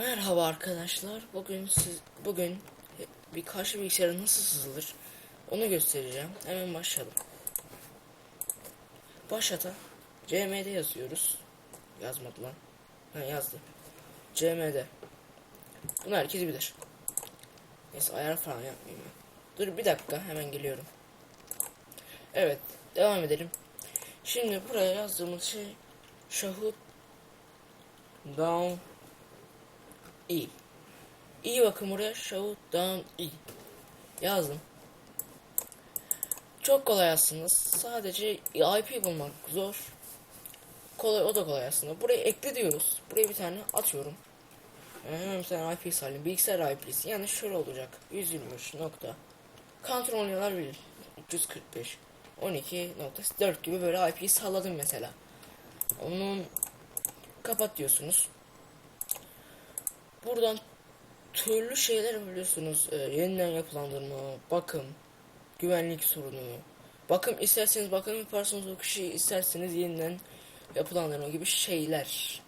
Merhaba arkadaşlar. Bugün siz bugün bir karşı bilgisayara nasıl sızılır onu göstereceğim. Hemen başlayalım. Başlata CMD yazıyoruz. Yazmadı lan. Ha yazdı. CMD. Bunu herkes bilir. Neyse ayar falan yapmayayım ben. Dur bir dakika hemen geliyorum. Evet devam edelim. Şimdi buraya yazdığımız şey Şahut Down i. İyi bakın buraya show down i. Yazdım. Çok kolay aslında. Sadece IP bulmak zor. Kolay o da kolay aslında. Buraya ekle diyoruz. Buraya bir tane atıyorum. Hemen bir tane IP salayım. Bilgisayar IP'si. Yani şöyle olacak. 123 nokta. Kontrol oynuyorlar bilir. 345 12.4 gibi böyle IP'yi salladım mesela. Onun kapat diyorsunuz. Buradan türlü şeyler biliyorsunuz. Ee, yeniden yapılandırma, bakım, güvenlik sorunu. Bakım isterseniz bakım yaparsınız o kişiyi isterseniz yeniden yapılandırma gibi şeyler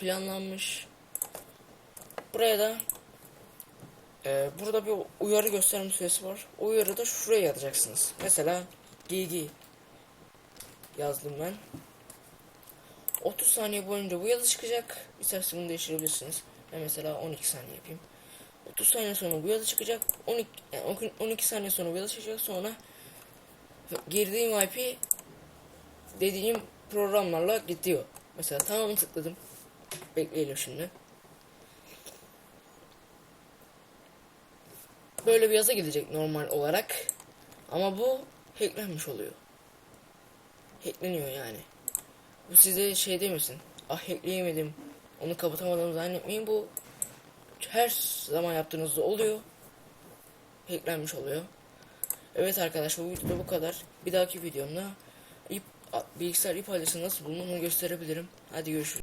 planlanmış. Buraya da e, burada bir uyarı gösterme süresi var. O uyarı da şuraya yazacaksınız. Mesela GG yazdım ben. 30 saniye boyunca bu yazı çıkacak. İsterseniz bunu değiştirebilirsiniz. Ben mesela 12 saniye yapayım. 30 saniye sonra bu yazı çıkacak. 12 yani 12 saniye sonra bu yazı çıkacak. Sonra girdiğim IP dediğim programlarla gidiyor. Mesela tamam tıkladım. Bekleyelim şimdi. Böyle bir yazı gidecek normal olarak. Ama bu hacklenmiş oluyor. Hackleniyor yani. Bu size şey demesin. Ah hackleyemedim. Onu kapatamadım zannetmeyin. Bu her zaman yaptığınızda oluyor. Hacklenmiş oluyor. Evet arkadaşlar bu videoda bu kadar. Bir dahaki videomda ip, bilgisayar ip adresi nasıl bulunur onu gösterebilirim. Hadi görüşürüz.